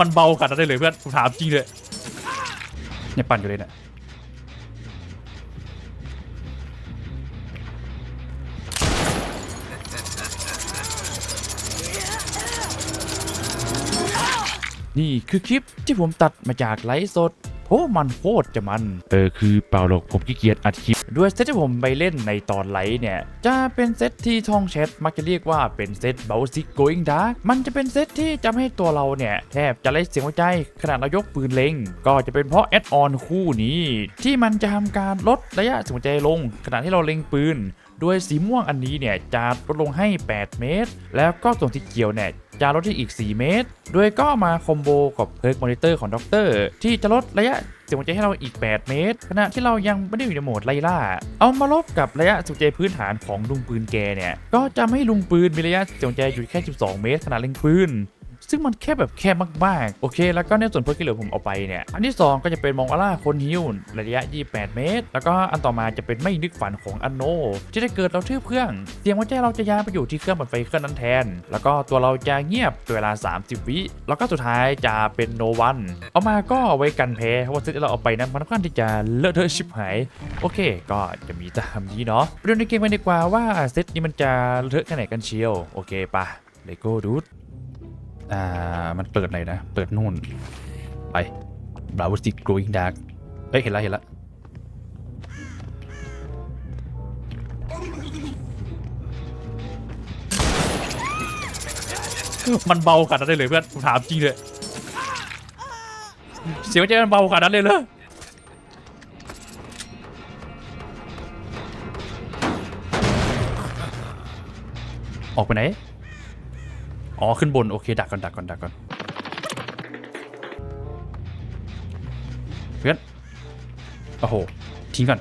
มันเบาขนาดนั้นเลยเหรอเพื่อนผมถามจริงเลยเนี่ยปั่นอยู่เลยเนี่ยนี่คือคลิปที่ผมตัดมาจากไลฟ์สดโอ้มันโคตรจะมัน เออคือเปล่าหรอกผมขี้เกียจอัดคลิป ด้วยเซตที่ผมไปเล่นในตอนไลฟ์เนี่ย จะเป็นเซตที่ทองแชทมักจะเรียกว่าเป็นเซตเบลซิกโกอิงดาร์กมันจะเป็นเซตที่จะให้ตัวเราเนี่ย แทบจะไร้เสียงหัวใจขนาดเรายกปืนเล็ง ก็จะเป็นเพราะแอดออนคู่นี้ ที่มันจะทำการลดระยะเสียงหัวใจลง ขณะที่เราเล็งปืนด้วยสีม่วงอันนี้เนี่ยจะลดลงให้ 8 เมตร แล้วก็ส่วนสีเขียวเนี่ย จะลดที่อีก 4 เมตร โดยก็มาคอมโบกับเพิร์กมอนิเตอร์ของด็อกเตอร์ที่จะลดระยะเสียงหัวใจให้เราอีก 8 เมตร ขณะที่เรายังไม่ได้อยู่ในโหมดไล่ล่า เอามาลบกับระยะสียงใจพื้นฐานของลุงปืนแกเนี่ย ก็จะไม่ให้ลุงปืนมีระยะเสียงหัวใจอยู่แค่ 12 เมตรขณะเล็งปืน ซึ่งมันแค่แบบแค่มากๆ โอเค แล้วก็ในส่วนเพิ่มที่เหลือผมเอาไปเนี่ย อันที่ 2 ก็จะเป็นมองอาร่าคนฮิวระยะ 28 เมตร แล้วก็อันต่อมาจะเป็นไม่นึกฝันของอันโนที่ถ้เกิดเราทื่อเครื่องเสียงหัวใจเราจะย้ายไปอยู่ที่เครื่องบันไฟเครื่องนั้นแทน แล้วก็ตัวเราจะเงียบเวลา 30 วิแล้วก็สุดท้ายจะเป็นโนวันเอามาก็ไว้กันแพ้เพราะว่าเซตที่เราเอาไปนั้นมันค่อนข้างที่จะเลอะเทอะชิบหายโอเค ก็จะมีตามนี้เนาะไปดูในเกมกันดีกว่าว่าเซตนี้มันจะเลอะเทอะแค่ไหนกันเชียวโอเคปะเลโก้ดูด อ่า มันเปิดไหนนะ เปิดนู่น ไป b r o w s i c Growing Dark เอ้ย เห็นแล้วเห็นแล้วมันเบาขนาดนั้นเลยเหรอเพื่อนผมถามจริงเลยเสียงใจมันเบาขนาดนั้นเลยเหรอออกไปไหน อ๋อ ขึ้นบน โอเค ดักก่อนดักก่อนดักก่อนเพื่อนโอ้โห ทิ้งก่อน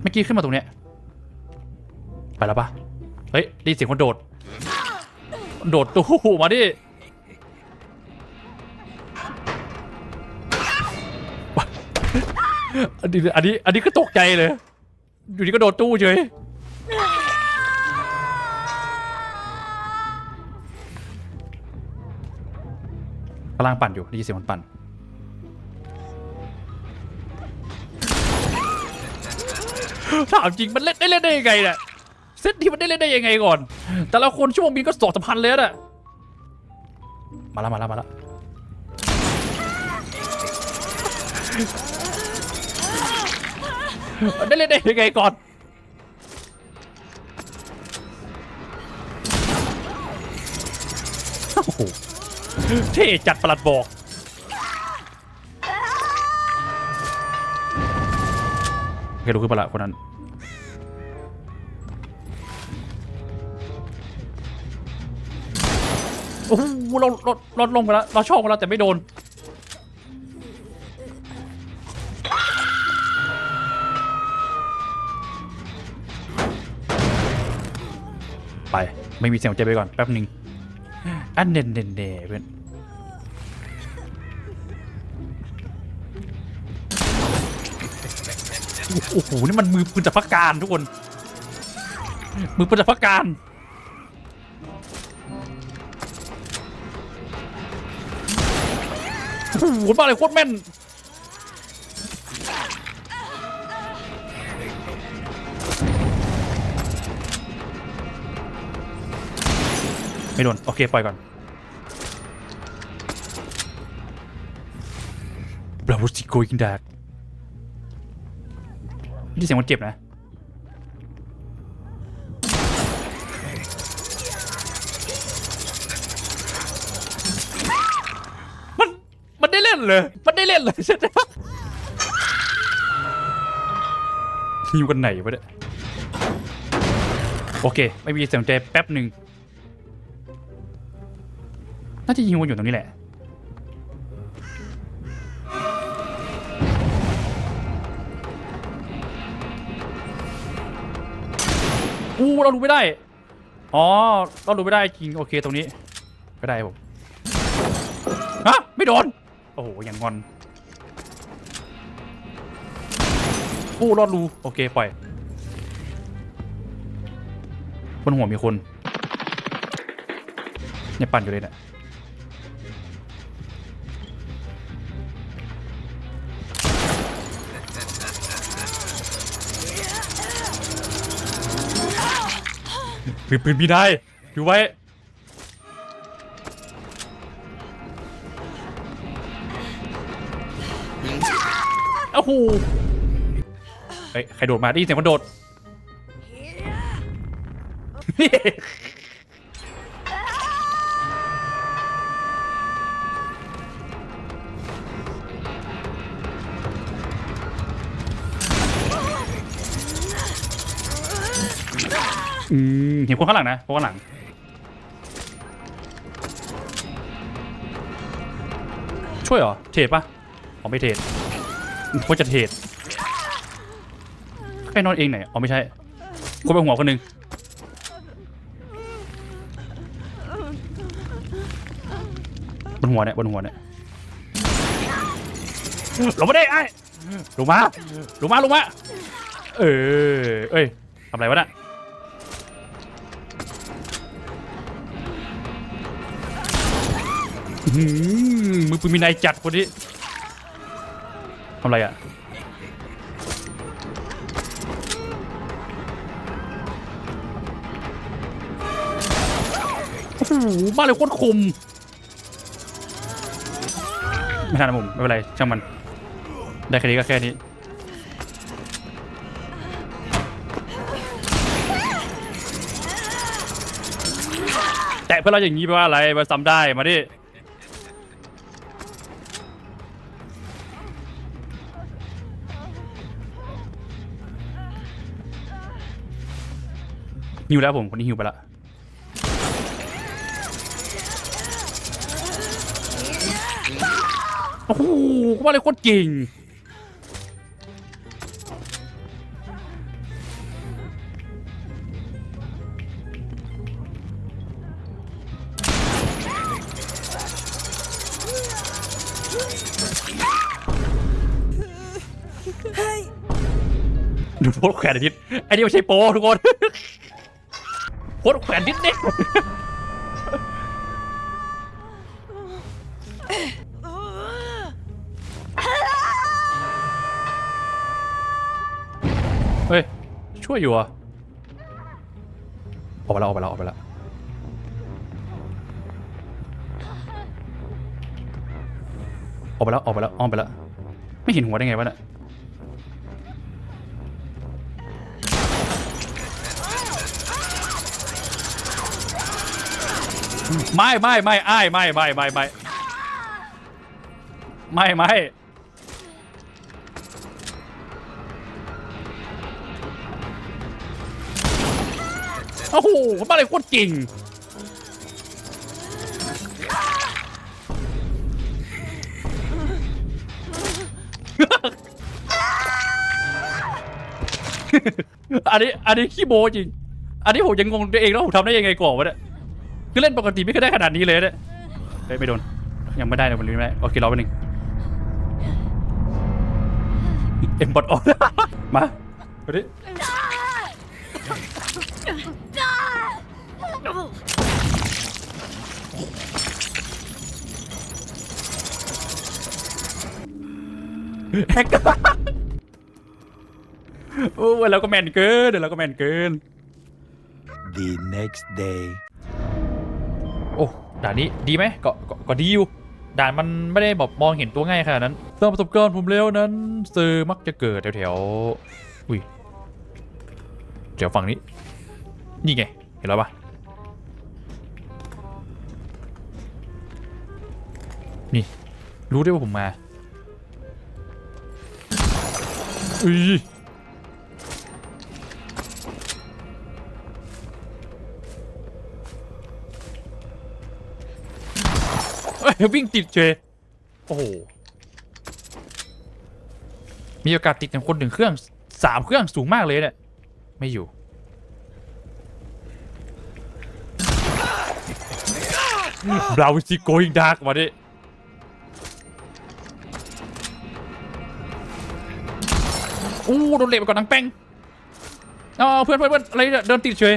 เมื่อกี้ขึ้นมาตรงเนี้ย ไปแล้วปะเฮ้ย ได้ยินเสียงคนโดด โดดตู้หูมาดิอันนี้อันนี้อันนี้ก็ตกใจเลย อยู่ดีก็โดดตู้เฉย กำลังปั่นอยู่ได้ยินเสียงมันปั่น ถามจริงมันเล่นได้เล่นได้ยังไงเนี่ยเซตที่มันได้เล่นได้ยังไงก่อน แต่ละคนชั่วโมงบินก็สองสามพันเลยอะมาแล้วมาแล้วมาแล้วได้เล่นได้ยังไงก่อนโอ้โห เท่จัดประหลัดบอก โอเคดูขึ้นประหลัดคนนั้น โอ้โหเราเราเราลงไปแล้ว เราชอบไปแล้วแต่ไม่โดน ไป ไม่มีเสียงหัวใจไปก่อน แป๊บหนึ่ง อันเด่นเด่นเด่นเพื่อนโอ้โห นี่มันมือปืนจับพักการทุกคน มือปืนจับพักการโอ้โหมาเลยโคตรแม่น ไม่โดน โอเค ปล่อยก่อนบราโวสิโกยิงดากนี่เสียงมันเจ็บนะมันมันได้เล่นเลย มันได้เล่นเลยใช่ไหมอยู่กันไหนวะเนี่ยโอเค ไม่มีเสียงใจแป๊บหนึ่ง น่าจะยิงวนอยู่ตรงนี้แหละ อู้เราดูไม่ได้ อ๋อ เราดูไม่ได้จริง โอเคตรงนี้ไม่ได้ผมฮะไม่โดน โอ้โหยังงอนอู้รอดรู โอเค ปล่อยบนหัวมีคนเนี่ยปั่นอยู่เลยเนี่ย ปืนปืนพี่ได้ดูไว้ โอ้โหเฮ้ย ใครโดดมาได้ยินเสียงมันโดด อืม เห็นคนข้างหลังนะคนข้างหลังช่วยเหรอเทรดปะอ๋อไม่เทรดควรจะเทรดแค่นอนเองไหนอ๋อไม่ใช่คนไปหัวคนหนึ่งบนหัวเนี่ยบนหัวเนี่ยลงมาได้ไอ้ลงมาลงมาลงมาเออเอ้ยทำอะไรวะน่ะ หือมือปืนมีนายจัดคนนี้ทำไรอะโอ้โหบ้านเลยโคตรคมไม่ทันนะผมไม่เป็นไรช่างมัน ได้แค่นี้ก็แค่นี้แต่เพื่อเราอย่างนี้แปลว่าอะไรมาซ้ำได้มาดิ หิวแล้วผมคนนี้หิวไปละโอ้โหว่าอะไรโคตรเก่งดูโพสแขวนอาทิตย์ไอ้นี่ไม่ใช่โปทุกคน โพสแขวนนิดเด็กเฮ้ย ช่วยอยู่อะออกไปแล้วออกไปแล้วออกไปแล้วออกไปแล้วออกไปแล้วอ้อมไปแล้ว ไม่เห็นหัวได้ไงวะเนี่ย ไม่ไม่ไม่ไอ้ไม่ไม่ไม่ไม่ไม่ไม่โอ้โหบ้าอะไรโคตรเก่งอันนี้อันนี้ขี้โมจริง อันนี้ผมยังงงตัวเองแล้วผมทำได้ยังไงก่อนวะเนี่ย คือเล่นปกติไม่เคยได้ขนาดนี้เลยเนี่ยเฮ้ยไม่โดน ยังไม่ได้เลยวันนี้ไม่ได้โอเครอไปหนึ่งเอ็มบอดออกมาเอาดิแฮกโอ้ยเราก็แมนเกินเดี๋ยวเราก็แมนเกิน the next day. ด่านนี้ดีไหมก็ก็ก็ดีอยู่ด่านมันไม่ได้แบบมองเห็นตัวง่ายขนาดนั้นตามประสบการณ์ผมแล้วนั้นสื่อมักจะเกิดแถวๆอุ้ยแถวฝั่งนี้ นี่ไง เห็นแล้วปะนี่ รู้ได้ว่าผมมาอุ้ย วิ่งติดเฉยโอ้โหมีโอกาสติดกันคนหนึ่งเครื่องสามเครื่องสูงมากเลยเนี่ยไม่อยู่บราวซิโกยิงดาร์กมาดิอู้โดนเละไปก่อนนังแป้งอ๋อเพื่อนเพื่อนเพื่อนอะไรเนี่ยเดินติดเฉย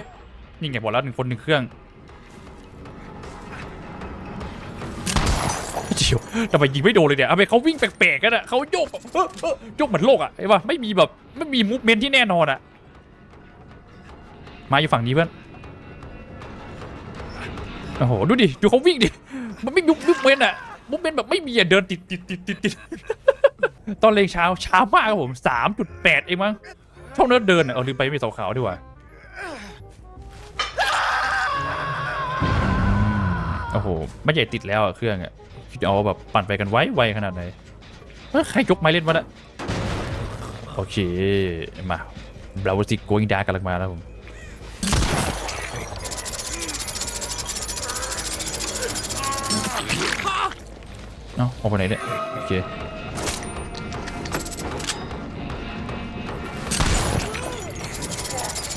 นี่ไงบอกแล้วหนึ่งคนหนึ่งเครื่อง เจียวทำไมยิงไม่โดนเลยเนี่ยเอาไปเขาวิ่งแปลกๆกันอะเขาโยกแบบเออเออโยกเหมือนโลกอะไอ้ป่ะไม่มีแบบไม่มีมูฟเมนที่แน่นอนอะมาอยู่ฝั่งนี้เพื่อนโอ้โหดูดิดูเขาวิ่งดิมันไม่ยุบยุบเว้นอะมุกเว้นแบบไม่มีอะเดินติดติดติดติดติดตอนเลงเช้าช้ามากครับผมสามจุดแปดเองมั้งช่องเนิร์ดเดินอะเอาลืมไปไม่มีเสาขาวดีกว่าโอ้โหไม่ใหญ่ติดแล้วอะเครื่องอะ คิดเอาแบบปั่นไปกันไวไวขนาดไหนเอ้ยใครยกไม้เล่นวะน่ะโอเค มาบราวสิโกงดากำลังมาแล้วผมเอ้าออกไปไหนเนี่ยโอเค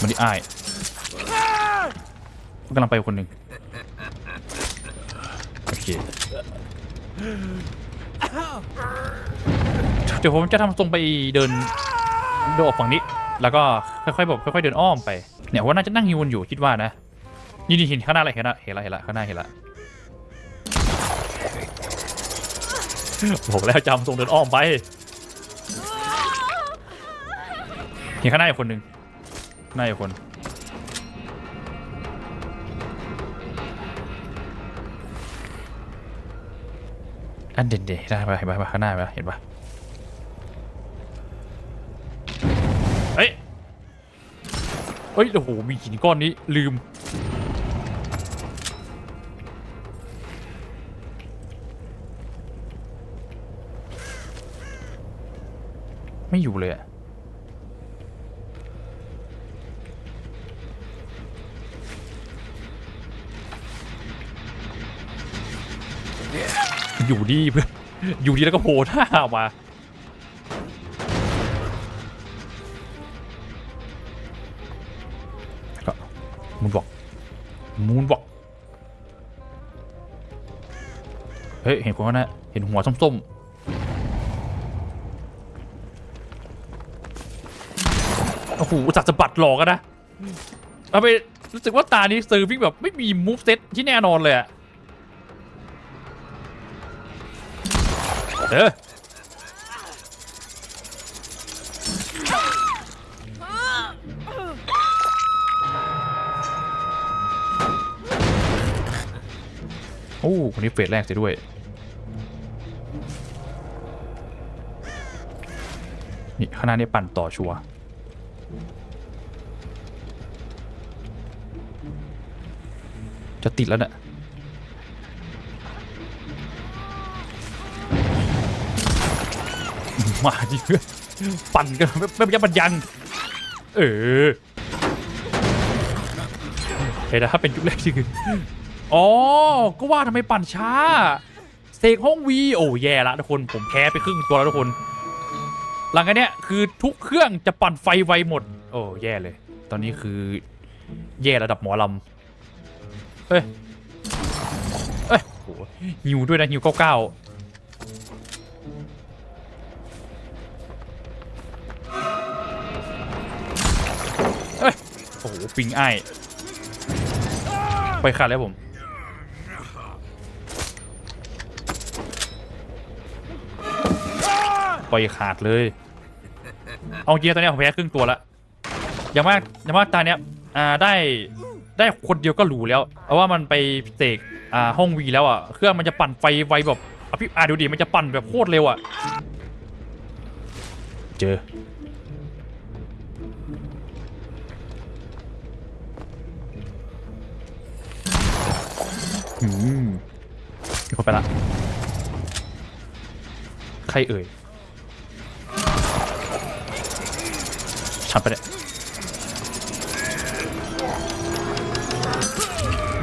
มันที่อ้ายมันกำลังไปคนหนึ่งโอเค เดี๋ยวผมจะทำตรงไปเดินเดินออกฝั่งนี้ แล้วก็ค่อยๆแบบค่อยๆเดินอ้อมไป เนี่ยว่าน่าจะนั่งฮิวนอยู่คิดว่านะนี่นี่เห็นข้างหน้าอะไรเห็นละเห็นละเห็นละข้างหน้าเห็นละบอกแล้วจำทรงเดินอ้อมไปเห็นข้างหน้าอีกคนหนึ่งข้างหน้าอีกคน อันเด่นเด่นได้ปะเห็นปะข้างหน้าปะเห็นปะเฮ้ยเฮ้ย โอ้โห มีหินก้อนนี้ลืม ไม่อยู่เลยอะ อยู่ดีเพื่อนอยู่ดีแล้วก็โผล่หน้าออกมาแล้วก็มูนบอกมูนบอกเฮ้ยเห็นคนข้างหน้าเห็นหัวส้มๆโอ้โหอุตสัตว์สะบัดหลอกกันนะเอาไปรู้สึกว่าตานี้ซื้อวิ่งแบบไม่มีมูฟเซตที่แน่นอนเลยอะ เออโอ้คนนี้เฟสแรกเสียด้วย นี่ข้างหน้านี่ปั่นต่อชัวจะติดแล้วเนี่ย มาดิเพื่อนปั่นกันไม่ไม่ยับมันยังเออเห็นนะถ้าเป็นยุคแรกที่คืออ๋อ ก็ว่าทำไมปั่นช้าเสกห้องวีโอ้แย่ละทุกคนผมแพ้ไปครึ่งตัวแล้วทุกคน หลังจากนี้คือทุกเครื่องจะปั่นไฟไวหมด โอ้แย่เลย ตอนนี้คือแย่ระดับหมอลำเฮ้ยเอ้ยโหฮิวด้วยนะฮิวเก้าเก้า โอ้โหปิงไอ้ายไปขาดแล้วผมปล่อยขาดเลย เอาเจริงๆตอนเนี้ยผมแพ้ครึ่งตัวละอย่างมากอย่างมากตาเนี้ยอ่าได้ได้คนเดียวก็หรูแล้วเพราะว่ามันไปเสกอ่าห้องวีแล้วอะเครื่องมันจะปั่นไฟไวแบบอะพี่อ่าดูดิมันจะปั่นแบบโคตรเร็วอะ เจอ อืมมีคนไปละ ใครเอ่ยฉันไปเนี่ย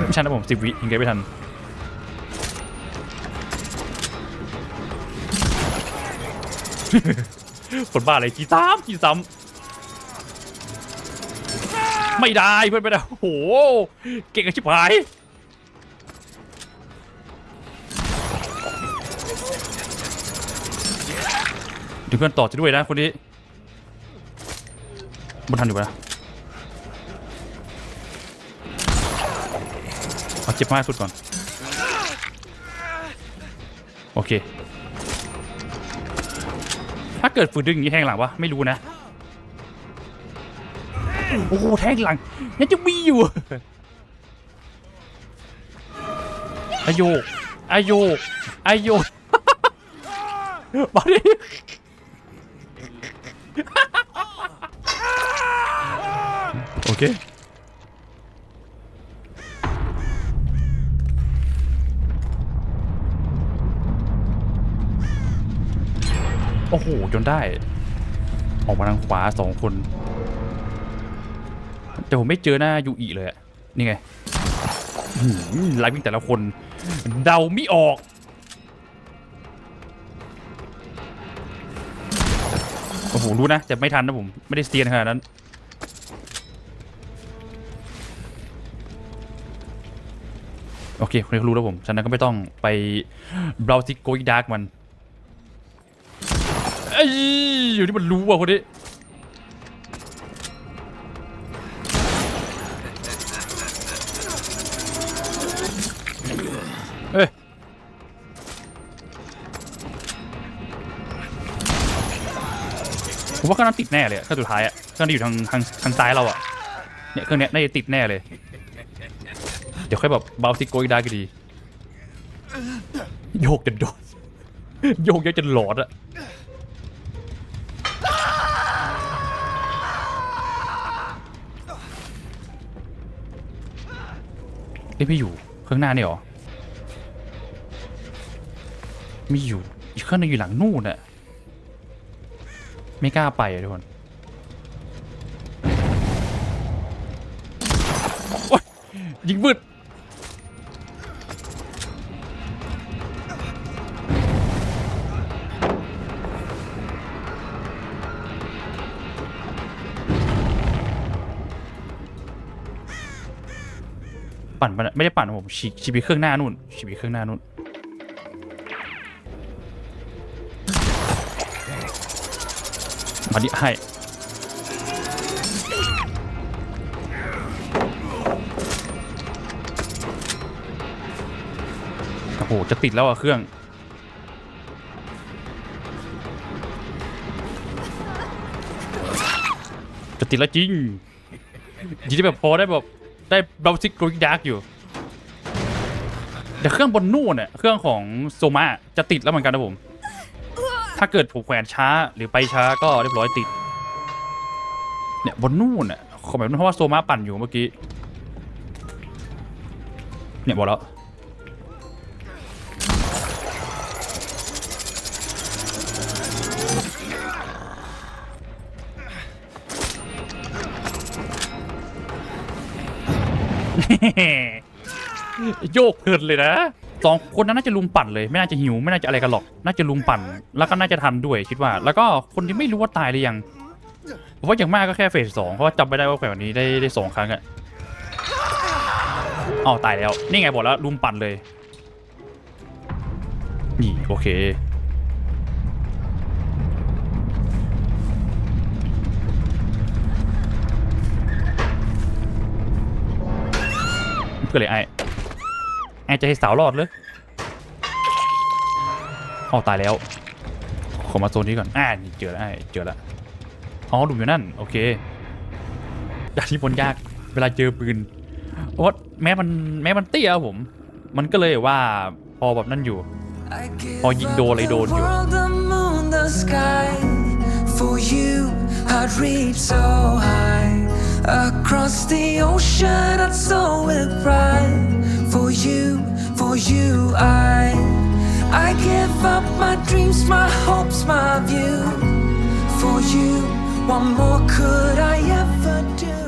ไม่ใช่นะผมสิบวิยิงแกไม่ทันคนบ้าอะไรกี่ซ้ำกี่ซ้ำไม่ได้เพื่อนไม่ได้โอ้โห เก่งกันชิบหาย เดี๋ยวเพื่อนต่อจะด้วยนะคนนี้บนทันอยู่ปะนะเอาเจ็บมากสุดก่อน โอเค ถ้าเกิดฝืนดึงอย่างนี้แทงหลังวะ ไม่รู้นะ โอ้โหแทงหลังยังจะมีอยู่อโยกอโยกอโยกมาดิ โอเค โอ้โห จนได้ ออกมาทางขวาสองคน แต่ผมไม่เจอหน้ายูอีเลยอะนี่ไงไลฟ์วิ่งแต่ละคน เดาไม่ออก ผมรู้นะ แต่ไม่ทันนะผม ไม่ได้เตียนขนาดนั้น โอเคคนนี้เขารู้แล้วผม ฉะนั้นก็ไม่ต้องไปเบราซิโกยดาร์กมันเอ้ยอยู่ที่มันรู้อะคนนี้ ผมว่าเครื่องนั้นติดแน่เลยอะเครื่องสุดท้ายอะเครื่องที่อยู่ทางทางทางซ้ายเราอะเนี่ยเครื่องเนี้ยน่าจะติดแน่เลย เดี๋ยวค่อยแบบเบาซิโกยได้ก็ดี โยกจนโดนโยกเยอะจนหลอดอะนี่ไม่อยู่ข้างหน้านี่หรอมีอยู่อีกเครื่องนึงอยู่หลังนู่นอะ ไม่กล้าไปอะทุกคนยิงมืดปั่นปไม่ได้ปั่นนะผมฉีกฉีกไปเครื่องหน้านู่นฉีกไปเครื่องหน้านู่น มาดิให้โอ้โห จะติดแล้วอะเครื่อง จะติดแล้วจริงจริงที่แบบพอได้แบบได้เบลซิกโกยดาร์กอยู่ แต่เครื่องบนนู่นเนี่ยเครื่องของโซมาจะติดแล้วเหมือนกันนะผม ถ้าเกิดผมแขวนช้าหรือไปช้าก็เรียบร้อยติด เนี่ยบนนู่นอะขอแบบนั้นเพราะว่าโซมาปั่นอยู่เมื่อกี้ เนี่ยบอกแล้วโยกเพลินเลยนะ สองคนนั้นน่าจะลุมปั่นเลย ไม่น่าจะหิวไม่น่าจะอะไรกันหรอก น่าจะลุมปั่น แล้วก็น่าจะทันด้วยคิดว่า แล้วก็คนที่ไม่รู้ว่าตายหรือยังผมว่าอย่างมากก็แค่เฟสสองเพราะว่าจำไม่ได้ว่าแขวนนี้ได้ได้สองครั้งอะอ๋อตายแล้ว นี่ไงบอกแล้วลุมปั่นเลย นี่โอเคก็เลยไอ ไอ้จะให้สาวรอดเลยอ๋อตายแล้ว ขอมาโซนนี้ก่อน อ่านี่เจอแล้วเจอแล้วอ๋อหลุมอยู่นั่น โอเคดานที่บนยาก เวลาเจอปืนเพราะแม้มันแม้มันเตี้ยผม มันก็เลยว่าพอแบบนั่นอยู่ พอยิงโดนอะไรโดนอยู่ For you, I'd reach so high across the ocean. I'd soar with pride. For you, for you, I, I give up my dreams, my hopes, my view. For you, what more could I ever do?